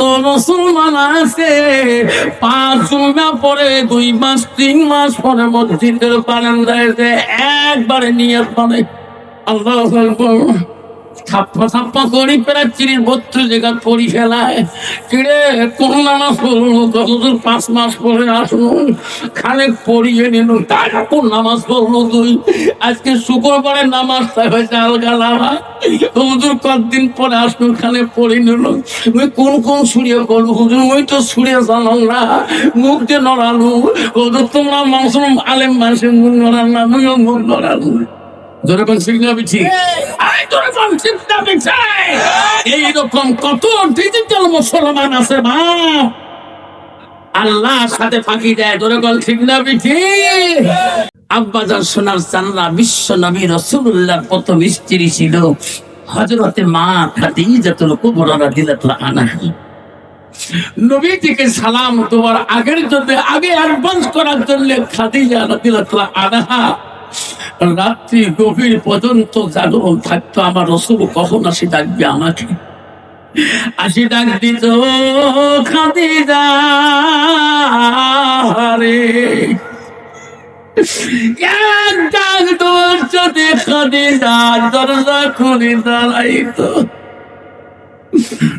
কত মুসলমান আছে। পাঁচ জুমা পরে দুই মাস, তিন মাস পরে মসজিদের বারান্দায় একবারে নিয়ে পড়ে আল্লাহ থাপ্পা থাপ্পা করি প্রায় ফেলায় কিরে কোন কতদূর পাঁচ মাস পরে আসলো খানিক পড়িয়ে নিল তাই কোন নামাজ তুই আজকে শুক্রবারে নামাজ হয়েছে আলগা লাভা। হুজুর কতদিন পরে আসলো খানে পড়ে নিল। তুই কোন কোন সুরিয়ে করব হুজুর ওই তো সুরিয়ে জানো না। মুখ দিয়ে নড়ালু। তোমরা মাংস আলেম মানুষের মুখ নড়াল না আমিও মুখ নড়ালু। জোরে কোন ঠিক। এইরকম কত ডিজিটাল মুসলমান আছে আল্লাহ সাথে ফাঁকি দেয় কোন ঠিক না ঠিক। আব্বাজান সোনার চান্না বিশ্ব নবী রসুল্লাহর প্রথম স্ত্রী ছিল। হজরতে মা খাদিজাতুল কুবরা রাদিয়াল্লাহু আনহা। নবী থেকে সালাম তোমার আগের জন্য আগে অ্যাডভান্স করার জন্য খাদিজা রাদিয়াল্লাহু আনহা রাত্রি গভীর পর্যন্ত জাগরণ থাকতো আমার রসুল, কখন আসি ডাকবে আমাকে? আসি ডাক দিত খাদিজা রে ডাক দরজা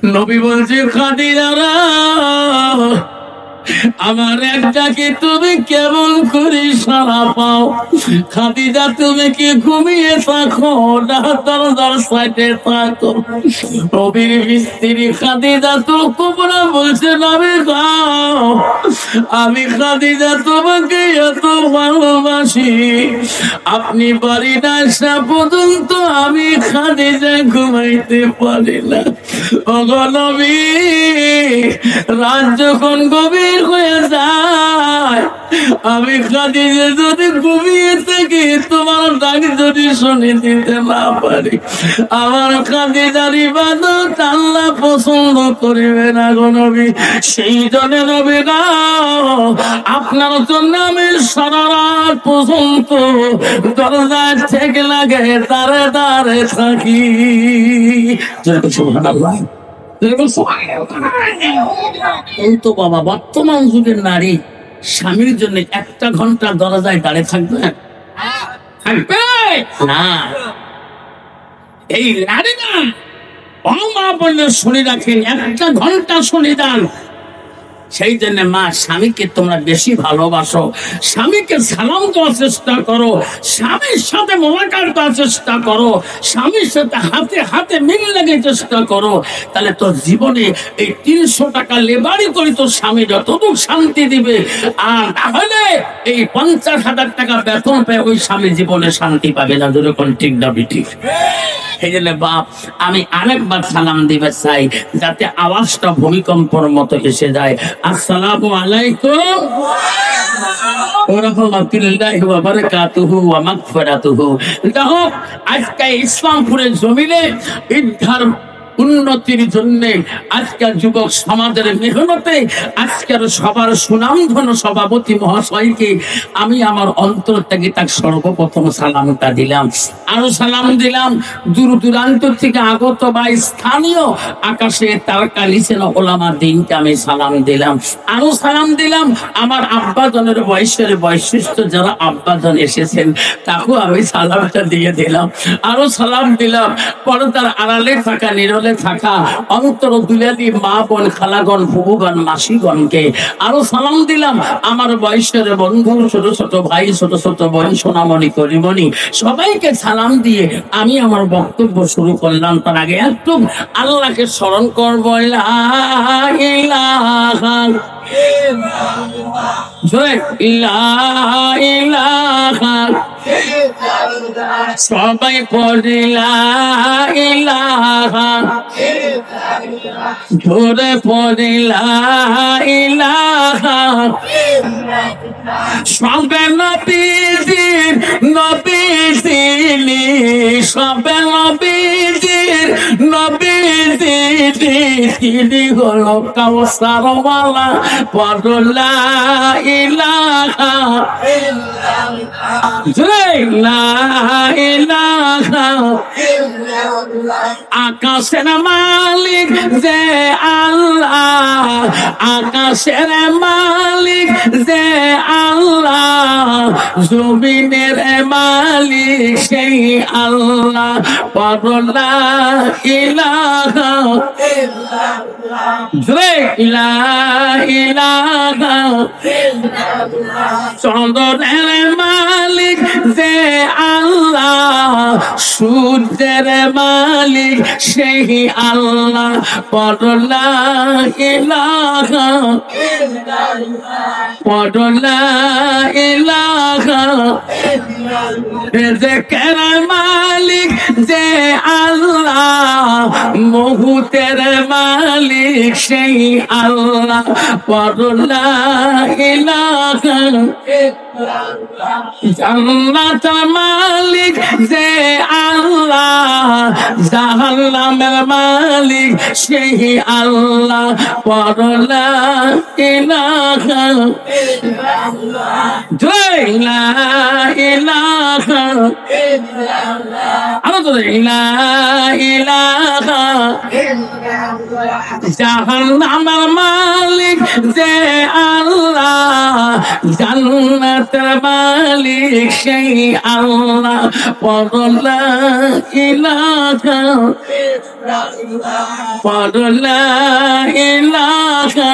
নবী বলছে খাদিজারা আমার একটাকে তুমি কেমন করে সারা পাও? খাদিজা, তুমি কি ঘুমিয়ে থাকো? না দরজার সাইডে থাকো। নবীর স্ত্রী খাদিজা, তো কুমরা বলছে, নবী গাও আমি খাদিজা তোমাকে এত ভালোবাসি। আপনি বাড়ি না আসা পর্যন্ত আমি খাদিজা ঘুমাইতে পারি না। অগনবী রাত যখন গভীর হয়ে যায় আমি খাদিজা যদি ঘুমিয়ে থাকি, তোমার ডাক যদি শুনে দিতে না পারি। আমার খাদিজার ইবাদত আল্লাহ পছন্দ করিবে না গো নবী, সেই জন্য নবী না, আপনার জন্য আমি সারা রাত পর্যন্ত দরজায় থেকে লাগে দাঁড়ে দাঁড়ে থাকি। সুবহানাল্লাহ কিন্তু বাবা, বর্তমান যুগের নারী। স্বামীর জন্য একটা ঘণ্টা দরজায় দাঁড়িয়ে থাকবে? না। এই নারী না। ও মা বললে শুনে রাখেন, একটা ঘণ্টা শুনে যান সেই জন্য মা, স্বামীকে তোমরা বেশি ভালোবাসো। স্বামীকে সালাম দেওয়ার চেষ্টা করো। স্বামীর সাথে মোলাকার করার চেষ্টা করো। স্বামীর সাথে হাতে হাতে মিল লাগে চেষ্টা করো। তাহলে তোর জীবনে এই তিনশো টাকা লেবারি করে তোর স্বামী যতটুকু শান্তি দিবে। আর তাহলে এই পঞ্চাশ হাজার টাকা বেতন পেয়ে ওই স্বামী জীবনে শান্তি পাবে না যেরকম ঠিক না ঠিক সেই জন্য বাপ আমি আরেকবার সালাম দিবে চাই, যাতে আওয়াজটা ভূমিকম্পর মতো এসে যায়। আসসালামু আলাইকুম। ওরহমাতুল্লাহি ওয়া বারাকাতুহু ওয়া মাগফিরাতুহু। দেখো আজকে ইসলামপুরের জমিনে ইদ্ধার উন্নতির জন্য আজকের যুবক সমাজের মেহনতে, আজকের সবার সুনামধন সভাপতি মহাশয়কে আমি আমার অন্তর থেকে তার সর্বপ্রথম সালামটা দিলাম। আরও সালাম দিলাম। দূর দূরান্ত থেকে আগত বা স্থানীয় আকাশে তারকা লিখেন ওলামা দিনকে আমি সালাম দিলাম। আরও সালাম দিলাম। আমার আব্বাজনের বয়সের বৈশিষ্ট্য যারা আব্বাজন এসেছেন, তাকেও আমি সালামটা দিয়ে দিলাম। আরও সালাম দিলাম। পরে তার আড়ালে থাকা নিরলে থাকা। অন্তর দুলালি মা বোন, খালাগণ ফুবুগণ মাসিগণকে। আরও সালাম দিলাম আমার বয়সের বন্ধু, ছোট ছোট ভাই, ছোট ছোট বোন, সোনামণি, করিমণি। সবাইকে সালাম দিয়ে আমি আমার বক্তব্য শুরু করলাম। তার আগে একটু আল্লাহকে স্মরণ করব। ইলাহা ইলাহা সবাই পড়িলা ইলাহা। ধরে পড়িলা ইলাহা। সবে নবীজির নবীজিলি সবে নবীজির নবীজিলি হলো কাউসারওয়ালা পড়লা ইলাহা। ইলাহা আকাশের মালিক যে আল্লাহ। আকাশের মালিক যে আল্লাহ। জমিনের মালিক সেই আল্লাহ। পরলা ইলাহা ইলাহা ইলাহা চন্দ্রের মালিক যে আল্লাহ। সূর্যের মালিক সেই আল্লাহ পড়লা ইলাহা মালিক যে আল্লাহ মুহুতের মালিক সেই আল্লাহ পড়লা মালিক যে আল্লাহ জাহান্নামের মালিক সেই আল্লাহ পরলা ইলাহা জাহান্নামের মালিক যে আল্লাহ জান্নাতের মালিক সেই আল্লাহ পরলা ইলাহা পরলা ইলাহা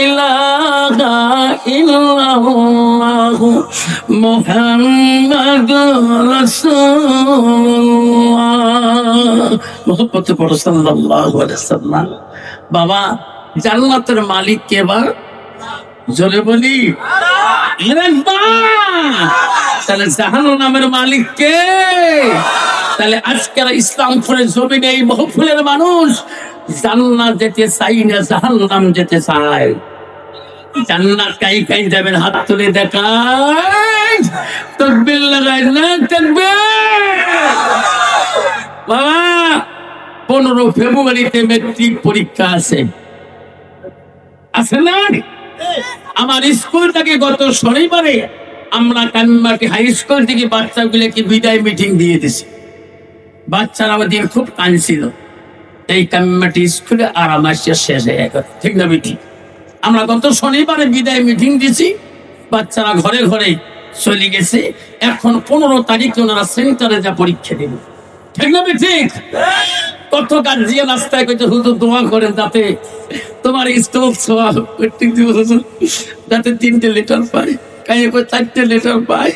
ইলাহা ইল্লাল্লাহ মুহাম্মাদুর রাসূলুল্লাহ। মুহাম্মদ পড়ো আলাইহি ওয়াসাল্লাম। বাবা জান্নাতের মালিক কে এবার জোরে বলি। তাহলে জাহান নামের মালিক কে? তাহলে আজকের ইসলামপুরের জমিনে এই মহফুলের মানুষ জান্নাত যেতে চাই না জাহান নাম যেতে চায়। জান্নাত কাই কাই যাবেন, হাত তুলে দেখায় তকবির লাগাই না, তকবির। বাবা, পনেরো ফেব্রুয়ারিতে মেট্রিক পরীক্ষা আছে। আছে না? আমার স্কুল থেকে গত শনিবারে আমরা কান্নাটি হাই স্কুল থেকে বাচ্চাগুলোকে বিদায় মিটিং দিয়ে দিছি। বাচ্চারা আমাদের খুব কাঁদছিল। এই কান্নাটি স্কুলে আর আমার শেষ হয়ে গেল। ঠিক না মিটিং আমরা গত শনিবারে বিদায় মিটিং দিছি। বাচ্চারা ঘরে ঘরে চলে গেছে। এখন পনেরো তারিখে ওনারা সেন্টারে যা পরীক্ষা দেবে। ঠিক না ঠিক কত গার্জিয়ান রাস্তায় হুজুর দোয়া করেন যাতে তোমার স্টোভ ছোয়া প্রত্যেক হুজুর যাতে তিনটে লিটার পায় কাই করে চারটে লিটার পায়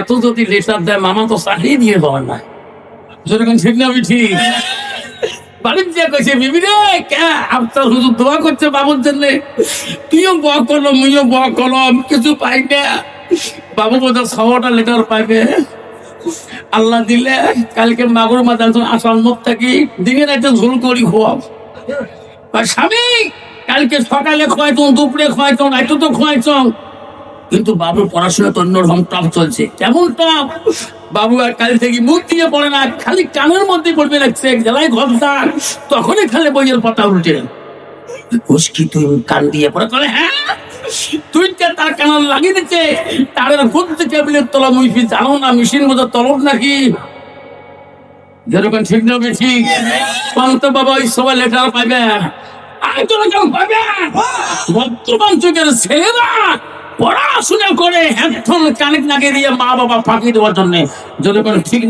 এত যদি লিটার দেয়, মামা তো চালিয়ে দিয়ে দেওয়ার না যেরকম ঠিক না আমি ঠিক। তুইও করল কিছু পাই ছটা আল্লাহ দিলে, কালকে মাগুর মাথা আসার মুখ থাকি দিনে রাতে ঝুল করি খোয়াব। স্বামী, কালকে সকালে খোয়াইতো দুপুরে খোয়াইতো রাইতো তো খোয়াইতো কিন্তু বাবুর পড়াশোনা তো অন্যরকম টপ চলছে। কেমন টপ বাবু আর কাল থেকে মুখ দিয়ে পড়ে না, খালি কানের মধ্যে পড়বে লাগছে জেলায় ঘরদার তখনই খালি বইয়ের পাতা উল্টে ঘুষকি তুই কান দিয়ে পড়ে করে হ্যাঁ? তুই যে তার কান লাগিয়ে দিচ্ছে তার ঘুরতে টেবিলের তলা মুইফি জানো না, মেশিন মতো তলব নাকি? যেরকম ঠিক না বেশি পান্ত বাবা ওই সবাই লেটার পাবে পাবে পড়াশোনা করে দিয়ে মা বাবা ফাঁকি দেওয়ার জন্য। যেরকম ঠিক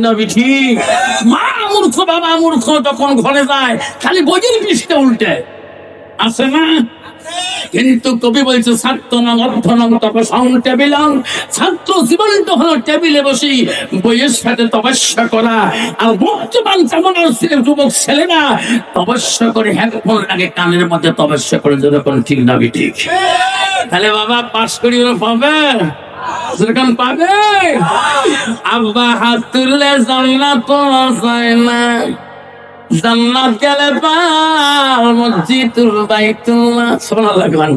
মা মূর্খ, বাবা মূর্খ যখন ঘরে যায়, খালি বইয়ের পৃষ্ঠে উল্টে। আছে না? কিন্তু কবি বলছে ছাত্র নাম অর্থ নং তপসং টেবিলং। ছাত্র জীবনটা হলো টেবিলে বসি বইয়ের সাথে তপস্যা করা। আর বর্তমান যেমন যুবক ছেলেরা তপস্যা করে হেডফোন লাগে কানের মধ্যে তপস্যা করে যেরকম ঠিক না ঠিক তাহলে বাবা, পাশ করি ওরা পাবে? যেরকম পাবে? আব্বা হাত তুললে জান্নাত পাওয়া যায় না। জান্নাত গেলে পার, মসজিদুল লাগলাম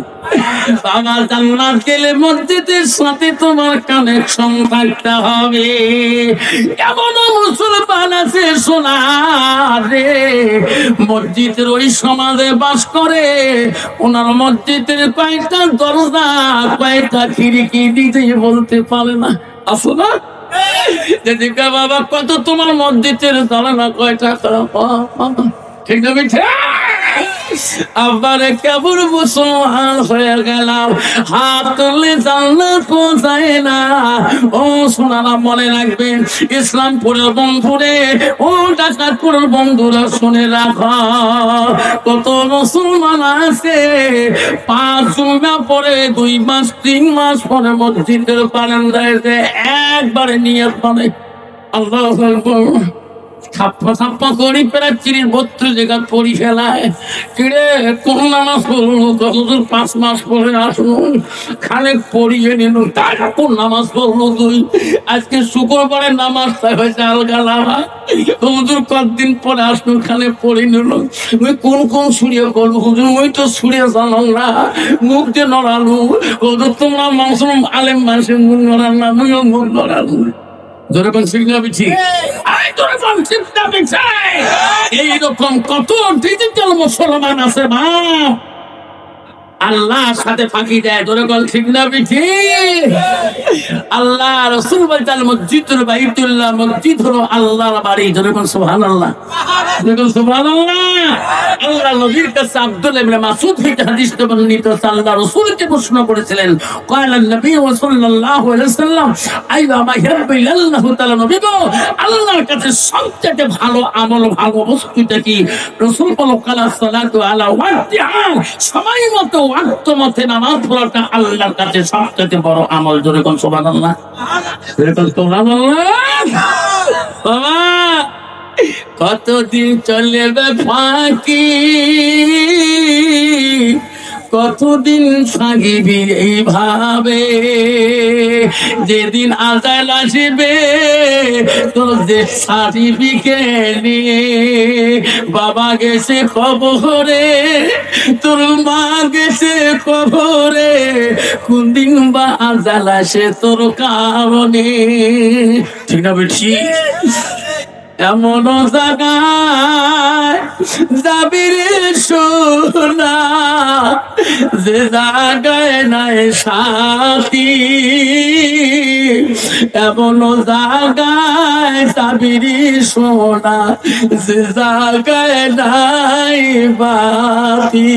বাবা, জান্নাত গেলে মসজিদের সাথে তোমার কানেকশন থাকতে হবে। কেমন মুসলমান আছে, শোনা রে। মসজিদের ওই সমাজে বাস করে, ওনার মসজিদের কয়েকটা দরজা, কয়েকটা খিড়কি দিতে বলতে পারে না। আসো না? দিদিকা বাবা কত তোমার মসজিদের কয় কয়টা ঠিক না আবার কেবল মুসলমান হয়ে গেলাম। হাত তুললে জান্নাত পৌঁছায় না। ও সোনারা, মনে রাখবেন, ইসলামপুরের বন্ধুরে, ও ডাকাতপুরের বন্ধুরা শুনে রাখ। কত মুসলমান আছে, পাঁচ জুমা পরে, দুই মাস, তিন মাস পরে মসজিদের বারান্দায় যে একবারে নিয়ে পড়ে আল্লাহ। ছাপ্পা ছাপ্পা পড়ি ফেলায়। কোন নামাজ পাঁচ মাস পরে পড়িয়ে নিল নামাজ পড়ল আজকে শুক্রবারে নামাজ হয়েছে হুজুর কতদিন পরে আসলো খানে পড়ে নিল। ওই কোন কোন সুরিয়ে করল হুজুর, ওই তো সুরিয়া জানাল। না মুখ দিয়ে নড়ালো। হুজুর, তোমরা মাংস আলেম মানুষের মুখ নড়াল না মুখ নড়ালো যেরকম শিখলে না ঠিক। এইরকম কত ডিজিটাল মুসলমান আছে মা সাথে ফাঁকি দেয়। ঠিক না আল্লাহ রসুল মসজিদ বাইতুল্লাহ মসজিদ হলো আল্লাহর বাড়ি। সুহান আল্লাহ আল্লাহ নবীর কাছে আব্দুল হাদিস বর্ণিত আল্লাহ প্রশ্ন করেছিলেন কয়লা নবী সাল্লাল্লাহু আলাইহি সাল্লাম তাআলা নবী গো, আল্লাহর কাছে সবচেয়ে ভালো আমল, ভালো বস্তুটা কি? রাসূল বলো কালা সালাতু আলা ওয়াক্তিহা সময় মতো ওয়াক্ত মতে নামাজ পড়াটা আল্লাহর কাছে সবচেয়ে বড় আমল কোন সুবহানাল্লাহ। জোরে কোন সুবহানাল্লাহ। বাবা, কতদিন চলে ফাঁকি? কতদিন থাকিবি এইভাবে যেদিন আজাল যে সার্টিফিকেট নিয়ে বাবা গেছে খবরে তোর মা গেছে খবরে কোন দিন বা আজাল আসে তোর কারণে? ঠিক না বেশি এমন জায়গায় যাবি রে সোনা? যে জায়গায় নাই সাথী এমন জায়গায় যাবি সোনা? যে জায়গায় নাই বাতি।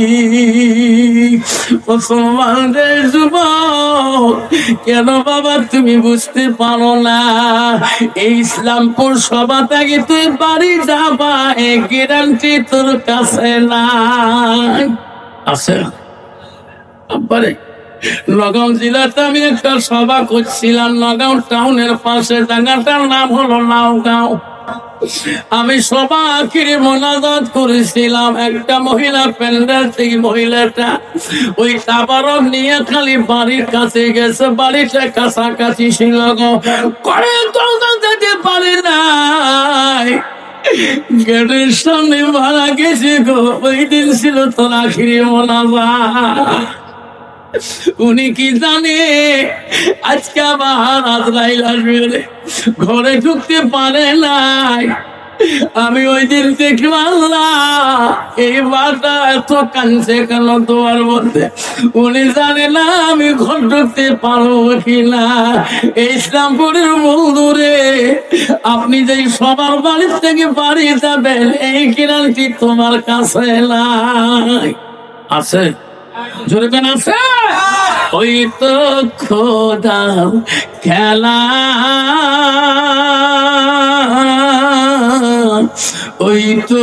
মুসলমানদের যুবক, কেন বাবা তুমি বুঝতে পারো না? এই ইসলামপুর সভা তুই বাড়ি যাবা, এ গ্যারান্টি তোর কাছে না। আছে? নগাঁও জেলাতে আমি একটা সভা করছিলাম, নগাঁও টাউনের পাশে জায়গাটার নাম হলো নাওগাঁও আমি সবাইকে মোনাজাত করেছিলাম। একটা মহিলা প্যান্ডেল থেকে মহিলাটা ওই তাবারক নিয়ে খালি বাড়ির কাছে গেছে। বাড়িটা কাছাকাছি ছিল করে যেতে পারে নাই। গেটের সামনে মারা গেছে গো। ওই দিন ছিল তোর আখিরি মোনাজাত। উনি কি জানে? আজকে আবার আজরাইল আসবে ঘরে ঢুকতে পারে নাই। আমি ওই দিন দেখলাম এই বাটা এত কানছে কেন তোমার মধ্যে? উনি জানে না আমি ঘর ঢুকতে পারব কিনা। ইসলামপুরের বন্ধুরে আপনি যে সবার বাড়ির থেকে বাড়ি যাবেন, এই কিরানটি তোমার কাছে নাই। আছে। জোরে আছে ওই তো খোদা খেলা। ওই তো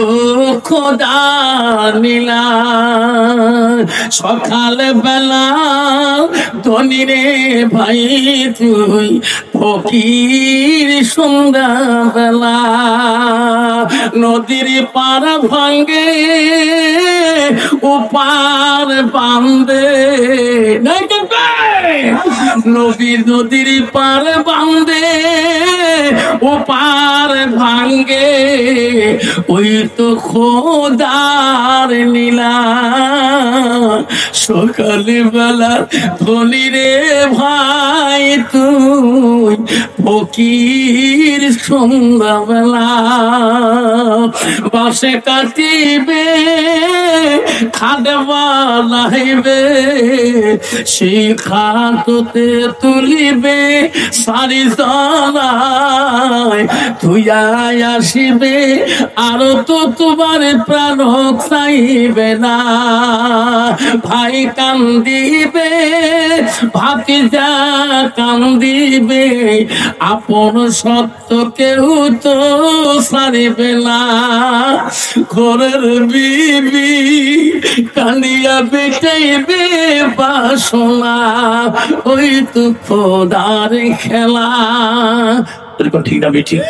খোদা নীলা সকাল বেলা ধনী রে ভাই তুই ফকির সুন্দর বেলা নদীর পার ভাঙ্গে উপার বান্ধে নদীর নদীর পার বাঁধে, ও পার ভাঙ্গে ওই তো খোদার নীলা। সকালে বেলা ধনী রে ভাই, তুই ফকির সন্ধ্যাবেলা। বাসে কাটিবে খাদবা লাইবে সেই খাততে তুলিবে সারি তুই আসিবে, আর তো তোমার প্রাণ চাইবে না। ভাই কান্দিবে, ভাতিজা কান্দিবে, আপন সত্য কেউ তো সারিবে না। ঘরের বিবি কান্দিয়া বেটাইবে বাসনা ওই তো খোদার খেলা। ঠিক না বেঠিক।